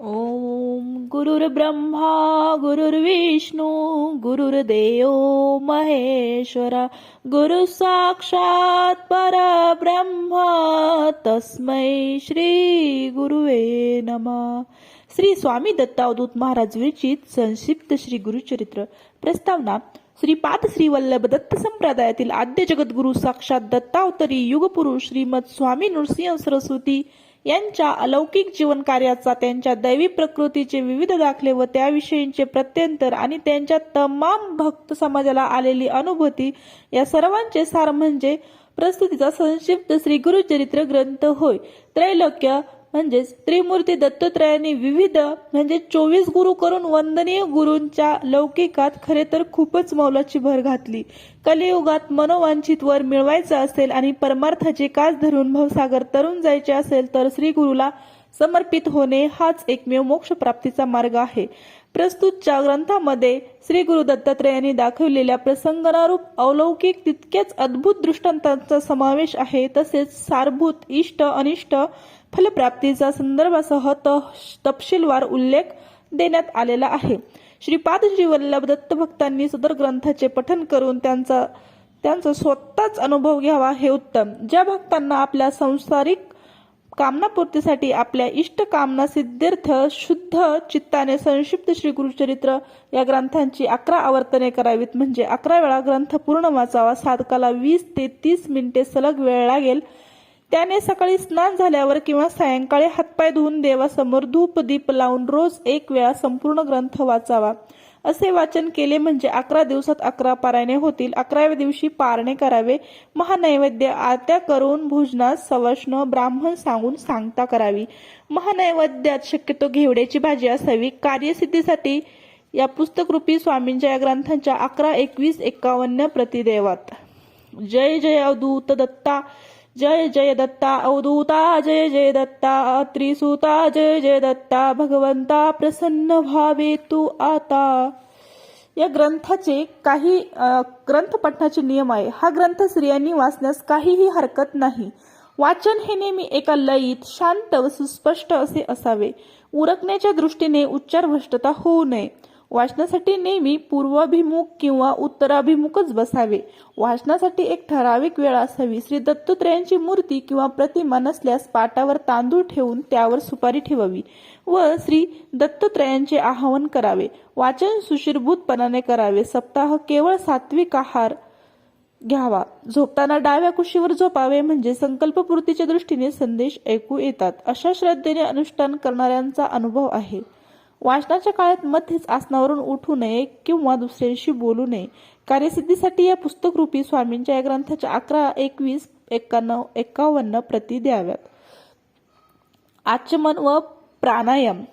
ॐ गुरुर्ब्रह्मा गुरुर्विष्णू गुरुर्देव महेश्वरा गुरु साक्षात परब्रह्मा तस्मै श्री गुरुवे नमः. श्री स्वामी दत्त अवधूत महाराज विरचित संक्षिप्त श्री गुरुचरित्र प्रस्तावना श्रीपाद श्री वल्लभ दत्त संप्रदायातील आद्य जगद्गुरु साक्षात दत्तावतरी युगपुरुष श्रीमद स्वामी नृसिंह सरस्वती यांच्या अलौकिक जीवन कार्याचा त्यांच्या दैवी प्रकृतीचे विविध दाखले व त्याविषयींचे प्रत्यंतर आणि त्यांच्या तमाम भक्त समाजाला आलेली अनुभूती या सर्वांचे सार म्हणजे प्रस्तुतीचा संक्षिप्त श्री गुरुचरित्र ग्रंथ होय. त्रैलोक्य म्हणजेच त्रिमूर्ती दत्तत्रयाने विविध म्हणजे चोवीस गुरु करून वंदनीय गुरूंच्या लौकिकात खरे तर खूपच मौलाची भर घातली. कलियुगात मनोवांछित वर मिळवायचं असेल आणि परमार्थाचे कास धरून भवसागर तरुण जायचे असेल तर श्री गुरुला समर्पित होणे हाच एकमेव मोक्ष प्राप्तीचा मार्ग आहे. प्रस्तुतच्या ग्रंथामध्ये श्री गुरु दत्तात्रयांनी दाखवलेल्या प्रसंगनारूप अलौकिक तितक्याच अद्भुत दृष्टांतांचा समावेश आहे. तसेच सारभूत इष्ट अनिष्ट फलप्राप्तीचा संदर्भासह त- तपशीलवार उल्लेख देण्यात आलेला आहे. श्रीपाद श्री वल्लभ दत्त भक्तांनी सदर ग्रंथाचे पठन करून त्यांचा त्यांचा स्वतःच अनुभव घ्यावा हे उत्तम. ज्या भक्तांना आपल्या संसारिक कामनापूर्तीसाठी आपल्या इष्ट कामना सिद्ध्यर्थ शुद्ध चित्ताने संक्षिप्त श्री गुरुचरित्र या ग्रंथांची अकरा आवर्तने करावीत म्हणजे अकरा वेळा ग्रंथ पूर्ण वाचावा साधकाला वीस ते तीस मिनिटे सलग वेळ लागेल त्याने सकाळी स्नान झाल्यावर किंवा सायंकाळी हातपाय धुवून देवासमोर धूप दीप लावून रोज एक वेळा संपूर्ण ग्रंथ वाचावा. असे वाचन केले म्हणजे अकरा दिवसात अकरा पारायणे होतील. अकराव्या दिवशी पारणे करावे. महानैवेद्य आत्या करून भोजनास सवष्ण ब्राह्मण सांगून सांगता करावी. महानैवेद्यात शक्यतो घेवड्याची भाजी असावी. कार्यसिद्धीसाठी या पुस्तकरूपी स्वामींच्या या ग्रंथांच्या अकरा एकवीस एकावन्न प्रतिदेवात जय जय अवधूत दत्ता. जय जय दत्ता अवधूता जय जय दत्ता त्रिसुता जय जय दत्ता भगवंता प्रसन्न व्हावे तू आता. या ग्रंथाचे काही ग्रंथ पठणाचे नियम आहे. हा ग्रंथ स्त्रियांनी वाचण्यास काहीही हरकत नाही. वाचन हे नेहमी एका लयीत शांत व सुस्पष्ट असे असावे. उरकण्याच्या दृष्टीने उच्चार भ्रष्टता होऊ नये. वाचनासाठी नेहमी पूर्वाभिमुख किंवा उत्तराभिमुखच बसावे. वाचनासाठी एक ठराविक वेळ असावी. श्री दत्तात्रयांची मूर्ती किंवा प्रतिमा नसल्यास पाटावर तांदूळ ठेवून त्यावर सुपारी ठेवावी व श्री दत्तात्रयांचे आवाहन करावे. वाचन सुशिरभूतपणाने करावे. सप्ताह केवळ सात्विक आहार घ्यावा. झोपताना डाव्या कुशीवर झोपावे म्हणजे संकल्पपूर्तीच्या दृष्टीने संदेश ऐकू येतात. अशा श्रद्धेने अनुष्ठान करणाऱ्यांचा अनुभव आहे. वाचनाच्या काळात मध्येच आसनावरून उठू नये किंवा दुसऱ्यांशी बोलू नये. कार्यसिद्धीसाठी या पुस्तकरूपी स्वामींच्या या ग्रंथाच्या अकरा एकवीस एक्कावन्न एकावन्न प्रती द्याव्यात. आचमन व प्राणायाम.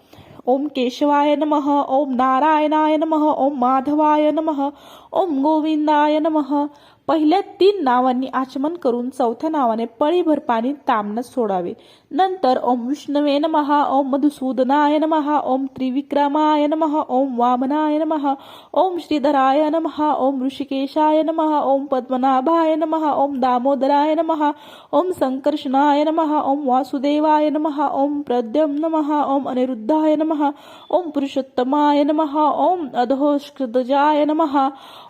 ओम केशवाय नमः ओम नारायणाय नमः ओम माधवाय नमः ओम गोविंदाय नमः पहिल्या तीन नावांनी आचमन करून चौथ्या नावाने पळीभर पाणी तांबणं सोडावे नंतर ओम विष्णवे नमः ओम मधुसूदनाय नमः ओम त्रिविक्रमाय नमः ओम वामनाय नमः ओम श्रीधराय नमः ओम ऋषिकेशाय नमः ओम पद्मनाभाय नमः ओम दामोदराय नमः ओम संकर्षणाय नमः ओम वासुदेवाय नमः ओम प्रद्यम नमः ओम अनिरुद्धाय नमः ओम पुरुषोत्तमाय नमः ओम अधोष्कृतजाय नमः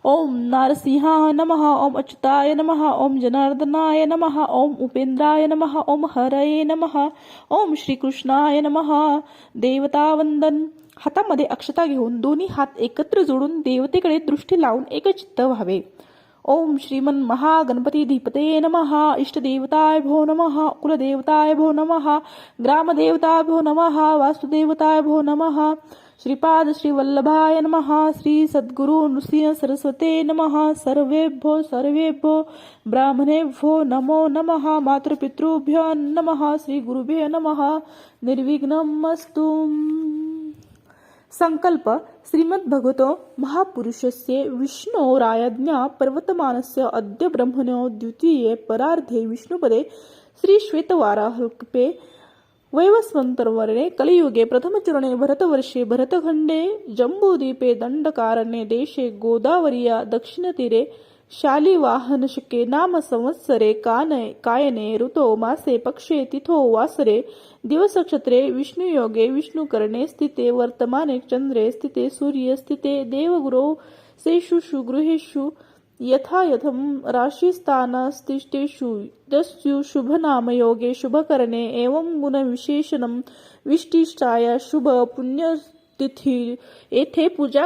ओम नारसिंहाय नमः ओम अच्युताय नमः ओम जनार्दनाय नमः ओम उपेंद्राय नमः ओम हरये नमः ओम श्रीकृष्णाय नमः। देवतावंदन हातामध्ये अक्षता घेऊन दोन्ही हात एकत्र जोडून देवतेकडे दृष्टी लावून एकचित्त व्हावे. ओम श्रीमन महागणपती धीपते नमः इष्टदेवताय भो नमः कुलदेवताय भो नमः ग्रामदेवताय भो नमः वासुदेवताय भो नमः। श्रीपाद श्रीवल्लभाय नमः श्री सद्गुरु नृसिंह सरस्वते नमः सर्वेभ्यो सर्वेभ्यो ब्राह्मणेभ्यो नमो नमः मातृपितृभ्यो नमः श्रीगुरुभ्यो नमः। निर्विघ्नमस्तु। संकल्प श्रीमद्भगवतो महापुरुषस्य विष्णोरायज्ञा पर्वतमानस्य अद्य ब्रह्मणो द्वितीये परार्धे विष्णुपदे श्रीश्वेतवाराहल्पे वैवस्वन्तर्वर्णे कलियुगे प्रथमचरणे भरतवर्षे भरतखण्डे जम्बूद्वीपे दण्डकारण्ये देशे गोदावर्या दक्षिणतीरे शालिवाहनशके नाम संवत्सरे कानय कायने ऋतो मासे पक्षे तिथो वासरे दिवसक्षत्रे विष्णुयोगे विष्णुकर्णे स्थिते वर्तमाने चंद्रे स्थिते सूर्य स्थिते देवगुरो सेषुषु गृहेषु यथायथं राशिस्थानस्तिष्ठेषु दस्यु शुभनामयोगे शुभकरणे एवं गुणविशेषणं विष्टिष्टाय शुभ पुण्यतिथी येथे पूजा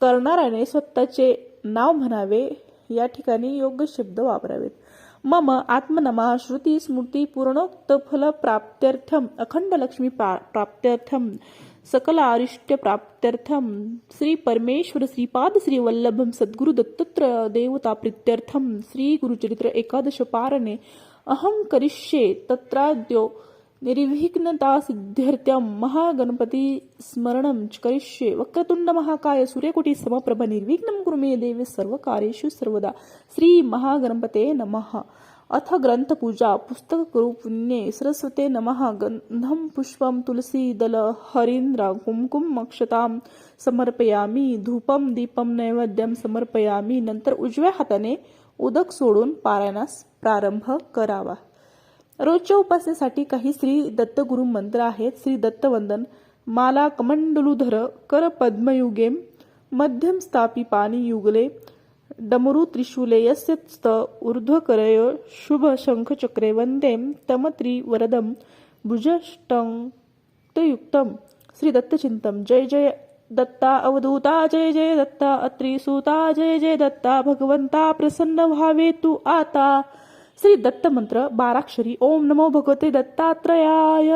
करणाऱ्याने स्वतःचे नाव म्हणावे. या ठिकाणी योग्य शब्द वापरावेत. मम आत्मनमा श्रुती स्मृती पूर्णोक्त फल प्राप्त्यर्थम अखंड लक्ष्मी प्राप्त्यर्थम. सकल आरिष्ट प्राप्त्यर्थम श्री परमेश्वर श्रीपाद श्री वल्लभम सद्गुरु दत्तत्र देवता श्री गुरुचरित्र एकादश पारणे अहं करिष्ये तत्राद्यो निर्विघ्नता सिद्ध्यर्थ्यं महागणपती च करिष्ये वक्रतुंड महाकाय सूर्यकोटी समप्रभ निर्विघ्नं कुरु मे देवे सर्वकार्येषु सर्वदा श्री महागणपते नमः। अथ ग्रंथपूजा पुस्तक पुण्ये सरस्वते नमः गंधम पुष्पम तुलसी दल हरींद्र कुमकुम अक्षताम समर्पयामी धूपम दीपम नैवेद्यम समर्पयामी नंतर उजव्या हाताने उदक सोडून पारायणास प्रारंभ करावा रोजच्या उपासनेसाठी काही श्री दत्तगुरु मंत्र आहेत श्री दत्तवंदन माला कमंडलुधर कर पद्मयुगेम मध्यम स्थापी पाणी युगले डमरू त्रिशूले यस्यस्त ऊर्ध्वकरय शुभ शंखचक्रे वंदे तमत्री वरदम भुजष्टयुक्तम श्री दत्तचिंतम जय जय दत्ता अवधूता जय जय दत्ता अत्रिसूता जय जय दत्ता भगवंता प्रसन्न व्हावे तू आता। श्री दत्त मंत्र बाराक्षरी ओम नमो भगवते दत्तात्रयाय।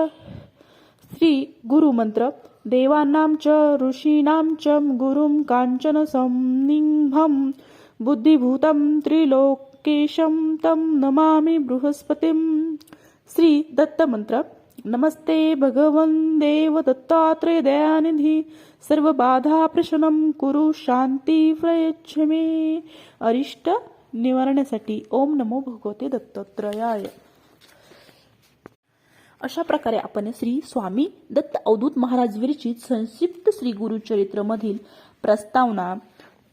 श्री गुरु मंत्र देवानां च ऋषीणां च गुरुं काञ्चन संनिभं बुद्धिभूतं त्रिलोकेशं तं नमामि बृहस्पतिं। श्री दत्त मंत्र नमस्ते भगवन् देव दत्तात्रय दयानिधि सर्वबाधाप्रशनं प्रशनं कुरु शांती प्रयच्छ मे अरिष्ट निवारण्यासाठी ओम नमो भगवते दत्तात्रयाय। अशा प्रकारे आपण श्री स्वामी दत्त अवधूत महाराज विरचित संक्षिप्त श्री गुरुचरित्र मधील प्रस्तावना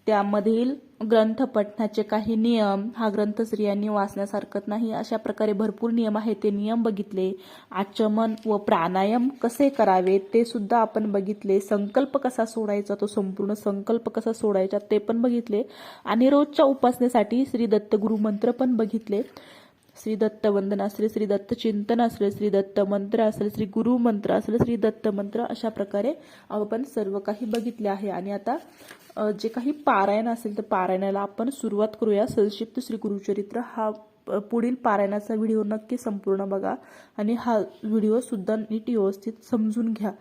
त्यामधील ग्रंथ पठणाचे काही नियम हा ग्रंथ स्त्रियांनी वाचण्यासारखं नाही. अशा प्रकारे भरपूर नियम आहेत. ते नियम बघितले आचमन व प्राणायाम कसे करावे ते सुद्धा आपण बघितले. संकल्प कसा सोडायचा तो संपूर्ण संकल्प कसा सोडायचा ते पण बघितले. आणि रोजच्या उपासनेसाठी श्री दत्तगुरु मंत्र पण बघितले. श्री दत्त वंदन असले श्री दत्त चिंतन असले श्री दत्त मंत्र असले श्री गुरु मंत्र असले श्री दत्त मंत्र अशा प्रकारे आपण सर्व काही बघितले आहे. आणि आता जे काही पारायण असेल तर पारायणाला आपण सुरुवात करूया. संक्षिप्त श्री गुरुचरित्र हा पुढील पारायणाचा व्हिडिओ नक्की संपूर्ण बघा आणि हा व्हिडिओ सुद्धा नीट व्यवस्थित समजून घ्या.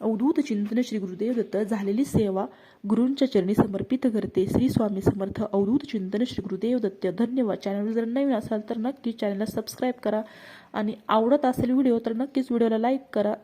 अवधूत चिंतन श्री गुरुदेव दत्त झालेली सेवा गुरूंच्या चरणी समर्पित करते. श्री स्वामी समर्थ अवधूत चिंतन श्री गुरुदेव दत्त. धन्यवाद. चॅनल जर नवीन असाल तर नक्की चॅनलला सबस्क्राईब करा आणि आवडत असेल व्हिडिओ तर नक्कीच व्हिडिओला लाईक करा.